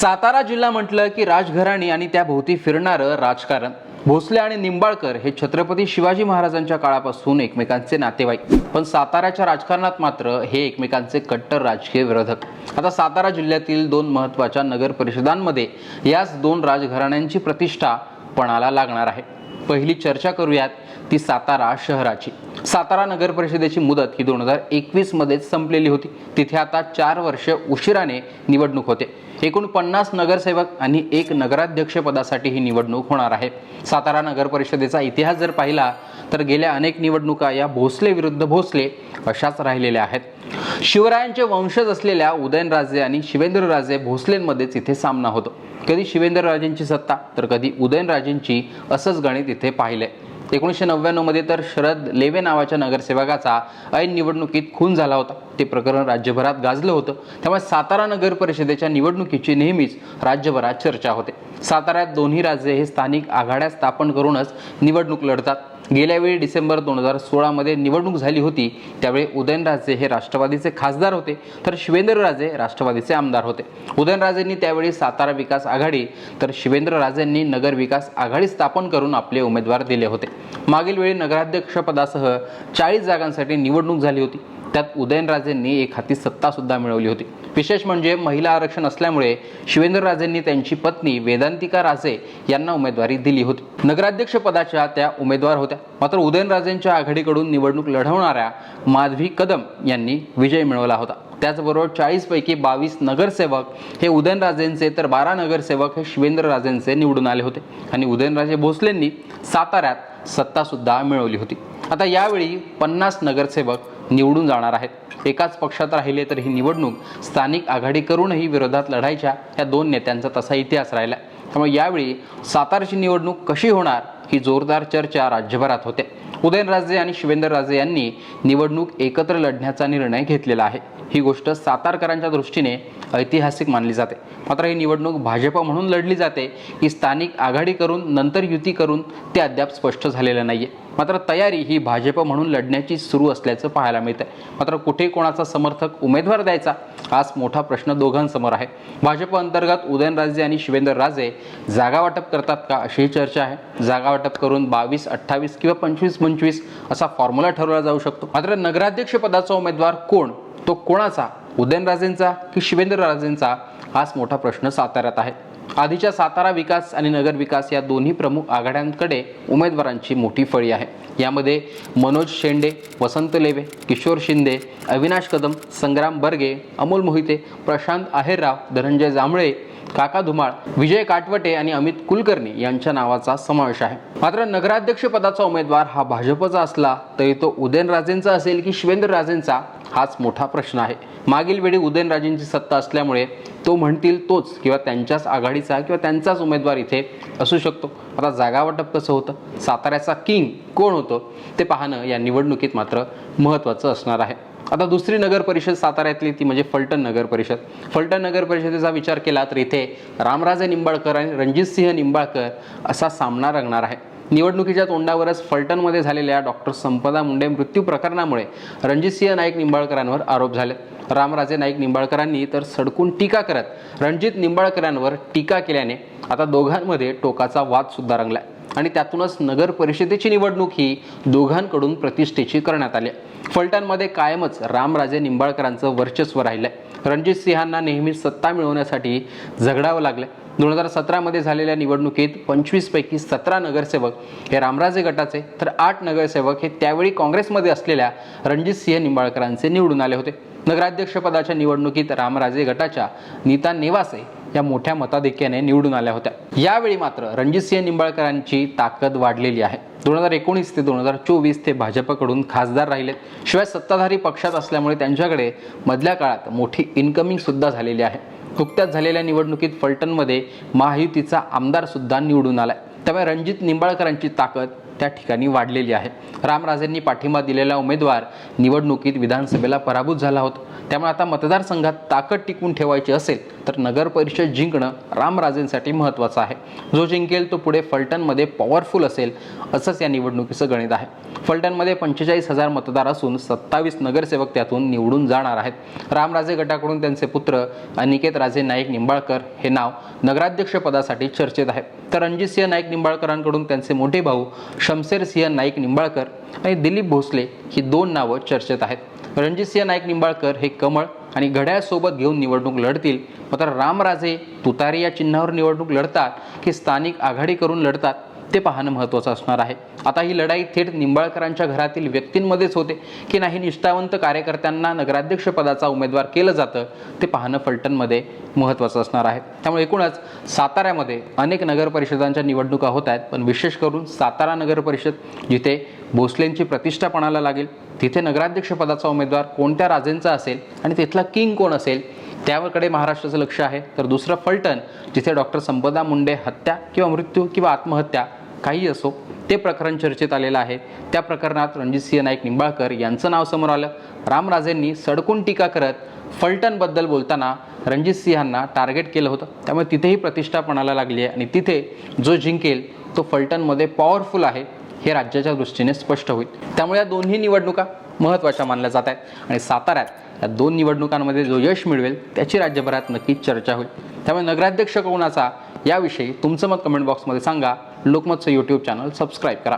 सातारा जिल्हा म्हटलं की राजघराणी आणि त्याभोवती फिरणारं राजकारण. भोसले आणि निंबाळकर हे छत्रपती शिवाजी महाराजांच्या काळापासून एकमेकांचे नातेवाईक. पण साताऱ्याच्या राजकारणात मात्र हे एकमेकांचे कट्टर राजकीय विरोधक. आता सातारा जिल्ह्यातील दोन महत्त्वाच्या नगर परिषदांमध्ये याच दोन राजघराण्यांची प्रतिष्ठा पणाला लागणार आहे. पहिली चर्चा करूयात ती सातारा शहराची. सातारा नगर परिषदेची मुदत ही दोन हजार एकवीसमध्येच संपलेली होती. तिथे आता चार वर्ष उशिराने निवडणूक होते. एकूण पन्नास नगरसेवक आणि एक नगराध्यक्ष पदासाठी ही निवडणूक होणार आहे. सातारा नगर परिषदेचा इतिहास जर पाहिला तर गेल्या अनेक निवडणुका या भोसले विरुद्ध भोसले अशाच राहिलेल्या आहेत. शिवरायांचे वंशज असलेल्या उदयनराजे आणि शिवेंद्रराजे भोसलेंमध्येच इथे सामना होतो. कधी शिवेंद्रराजेंची सत्ता तर कधी उदयनराजेंची असंच गणित इथे पाहिलंय. एकोणीसशे नव्याण्णवमध्ये तर शरद लेवे नावाच्या नगरसेवकाचा ऐन निवडणुकीत खून झाला होता. ते प्रकरण राज्यभरात गाजलं होतं. त्यामुळे सातारा नगर परिषदेच्या निवडणुकीची नेहमीच राज्यभरात चर्चा होते. साताऱ्यात दोन्ही राजे हे स्थानिक आघाड्या स्थापन करूनच निवडणूक लढतात. गेल्यावेळी डिसेंबर दोन हजार सोळामध्ये निवडणूक झाली होती त्यावेळी उदयनराजे हे राष्ट्रवादीचे खासदार होते तर शिवेंद्रराजे राष्ट्रवादीचे आमदार होते. उदयनराजेंनी त्यावेळी सातारा विकास आघाडी तर शिवेंद्रराजेंनी नगर विकास आघाडी स्थापन करून आपले उमेदवार दिले होते. मागील वेळी नगराध्यक्षपदासह चाळीस जागांसाठी निवडणूक झाली होती. त्यात उदयनराजेंनी एक हाती सत्तासुद्धा मिळवली होती. विशेष म्हणजे महिला आरक्षण असल्यामुळे शिवेंद्रराजेंनी त्यांची पत्नी वेदांतिका राजे यांना उमेदवारी दिली होती. नगराध्यक्ष पदाच्या त्या उमेदवार होत्या. मात्र उदयनराजेंच्या आघाडीकडून निवडणूक लढवणाऱ्या माधवी कदम यांनी विजय मिळवला होता. त्याचबरोबर चाळीसपैकी बावीस नगरसेवक हे उदयनराजेंचे तर बारा नगरसेवक हे शिवेंद्रराजेंचे निवडून आले होते. आणि उदयनराजे भोसलेंनी साताऱ्यात सत्तासुद्धा मिळवली होती. आता यावेळी पन्नास नगरसेवक निवडून जाणार आहेत. एकाच पक्षात राहिले तर ही निवडणूक स्थानिक आघाडी करूनही विरोधात लढायच्या या दोन नेत्यांचा तसा इतिहास राहिला. त्यामुळे यावेळी सातारची निवडणूक कशी होणार ही जोरदार चर्चा राज्यभरात होते. उदयनराजे आणि शिवेंद्रराजे यांनी निवडणूक एकत्र लढण्याचा निर्णय घेतलेला आहे. ही गोष्ट सातारकरांच्या दृष्टीने ऐतिहासिक मानली जाते. मात्र ही निवडणूक भाजप म्हणून लढली जाते की स्थानिक आघाडी करून नंतर युती करून ते अद्याप स्पष्ट झालेलं नाही आहे मात्र तयारी ही भाजप म्हणून लढण्याची सुरू असल्याचं पाहायला मिळतंय. मात्र कुठे कोणाचा समर्थक उमेदवार द्यायचा? हाच मोठा प्रश्न दोघांसमोर आहे. भाजप अंतर्गत उदयनराजे आणि शिवेंद्रराजे जागा वाटप करतात का अशीही चर्चा आहे. जागा वाटप करून बावीस अठ्ठावीस किंवा पंचवीस पंचवीस असा फॉर्म्युला ठरवला जाऊ शकतो. मात्र नगराध्यक्ष पदाचा उमेदवार कोण? तो कोणाचा? उदयनराजेंचा की शिवेंद्रराजेंचा हाच मोठा प्रश्न साताऱ्यात आहे. आधीच्या सातारा विकास आणि नगर विकास या दोन्ही प्रमुख आघाड्यांकडे उमेदवारांची मोठी फळी आहे. यामध्ये मनोज शेंडे वसंत लेवे किशोर शिंदे अविनाश कदम संग्राम बर्गे अमोल मोहिते प्रशांत आहेरराव धनंजय जांभळे काका धुमाळ विजय काटवटे आणि अमित कुलकर्णी यांच्या नावाचा समावेश आहे. मात्र नगराध्यक्ष पदाचा उमेदवार हा भाजपचा असला तरी तो उदयनराजेंचा असेल की शिवेंद्रराजेंचा हाच मोठा प्रश्न आहे. मागील वेळी उदयनराजेंची सत्ता असल्यामुळे तो म्हणतील तोच किंवा त्यांच्याच आघाडीचा किंवा त्यांचाच उमेदवार इथे असू शकतो. आता जागावाटप कसं होतं? साताऱ्याचा किंग कोण होतं? ते पाहणं या निवडणुकीत मात्र महत्त्वाचं असणार आहे. आता दुसरी नगर परिषद साताऱ्यातली ती म्हणजे फलटण नगर परिषद. फलटण नगर परिषदेचा विचार केला तर इथे रामराजे निंबाळकर आणि रणजितसिंह निंबाळकर असा सामना रंगणार आहे. निवडणुकीच्या तोंडावरच फलटणमध्ये झालेल्या डॉक्टर संपदा मुंडे मृत्यू प्रकरणामुळे रणजितसिंह नाईक निंबाळकरांवर आरोप झाले. रामराजे नाईक निंबाळकरांनी तर सडकून टीका करत रणजित निंबाळकरांवर टीका केल्याने आता दोघांमध्ये टोकाचा वाद सुद्धा रंगला आणि त्यातूनच नगर परिषदेची निवडणूक ही दोघांकडून प्रतिष्ठेची करण्यात आली. फलटणमध्ये कायमच रामराजे निंबाळकरांचं वर्चस्व राहिलंय. रणजित सिंहांना नेहमी सत्ता मिळवण्यासाठी झगडावं लागलं दोन हजार सतरामध्ये झालेल्या निवडणुकीत पंचवीसपैकी सतरा नगरसेवक हे रामराजे गटाचे तर आठ नगरसेवक हे त्यावेळी काँग्रेसमध्ये असलेल्या रणजित सिंह निंबाळकरांचे निवडून आले होते. नगराध्यक्षपदाच्या निवडणुकीत रामराजे गटाच्या नीता नेवासे या मोठ्या मताधिक्याने निवडून आल्या होत्या. यावेळी मात्र रणजितसिंह निंबाळकरांची ताकद वाढलेली आहे. दोन हजार एकोणीस ते दोन हजार चोवीस ते भाजपकडून खासदार राहिलेत. शिवाय सत्ताधारी पक्षात असल्यामुळे त्यांच्याकडे मधल्या काळात मोठी इन्कमिंग सुद्धा झालेली आहे. नुकत्याच झालेल्या निवडणुकीत फलटणमध्ये महायुतीचा आमदारसुद्धा निवडून आला आहे त्यामुळे रणजित निंबाळकरांची ताकद त्या ठिकाणी वाढलेली आहे. रामराजेंनी पाठिंबा दिलेला उमेदवार निवडणुकीत विधानसभेला पराभूत झाला होता. त्यामुळे आता मतदारसंघात ताकद टिकवून ठेवायची असेल तर नगरपरिषद जिंकणं रामराजेंसाठी महत्त्वाचं आहे. जो जिंकेल तो पुढे फलटणमध्ये पॉवरफुल असेल असंच या निवडणुकीचं गणित आहे. फलटणमध्ये पंचेचाळीस हजार मतदार असून सत्तावीस नगरसेवक त्यातून निवडून जाणार आहेत. रामराजे गटाकडून त्यांचे पुत्र अनिकेत राजे नाईक निंबाळकर हे नाव नगराध्यक्षपदासाठी चर्चेत आहे तर रणजितसिंह नाईक निंबाळकरांकडून त्यांचे मोठे भाऊ शमशेर सिंह नाईक निंबाळकर आणि दिलीप भोसले ही दोन नावं चर्चेत आहेत. रणजितसिंह नाईक निंबाळकर हे कमळ आणि घड्याळसोबत घेऊन निवडणूक लढतील. मात्र रामराजे तुतारी या चिन्हावर निवडणूक लढतात की स्थानिक आघाडी करून लढतात? ते पाहणं महत्त्वाचं असणार आहे. आता ही लढाई थेट निंबाळकरांच्या घरातील व्यक्तींमध्येच होते की नाही निष्ठावंत कार्यकर्त्यांना नगराध्यक्षपदाचा उमेदवार केलं जातं ते पाहणं फलटणमध्ये महत्त्वाचं असणार आहे. त्यामुळे एकूणच साताऱ्यामध्ये अनेक नगर परिषदांच्या निवडणुका होत आहेत पण विशेष करून सातारा नगर परिषद जिथे भोसलेंची प्रतिष्ठापणाला लागेल तिथे नगराध्यक्षपदाचा उमेदवार कोणत्या राजेंचा असेल आणि तिथला किंग कोण असेल त्याकडे महाराष्ट्राचं लक्ष आहे. तर दुसरं फलटण जिथे डॉक्टर संपदा मुंडे हत्या किंवा मृत्यू किंवा आत्महत्या काही असो ते प्रकरण चर्चेत आलेलं आहे. त्या प्रकरणात रणजितसिंह नाईक निंबाळकर यांचं नाव समोर आलं. रामराजेंनी सडकून टीका करत फलटणबद्दल बोलताना रणजितसिंहांना टार्गेट केलं होतं. त्यामुळे तिथेही प्रतिष्ठा पणाला लागली आहे आणि तिथे जो जिंकेल तो फलटणमध्ये पॉवरफुल आहे हे राज्याच्या दृष्टीने स्पष्ट होईल. त्यामुळे या दोन्ही निवडणुका महत्त्वाच्या मानल्या जात आहेत आणि साताऱ्यात या दोन निवडणुकांमध्ये जो यश मिळवेल त्याची राज्यभरात नक्कीच चर्चा होईल. त्यामुळे नगराध्यक्ष कोणाचा याविषयी तुमचं मत कमेंट बॉक्समध्ये सांगा. लोकमतचं यूट्यूब चॅनल सबस्क्राईब करा.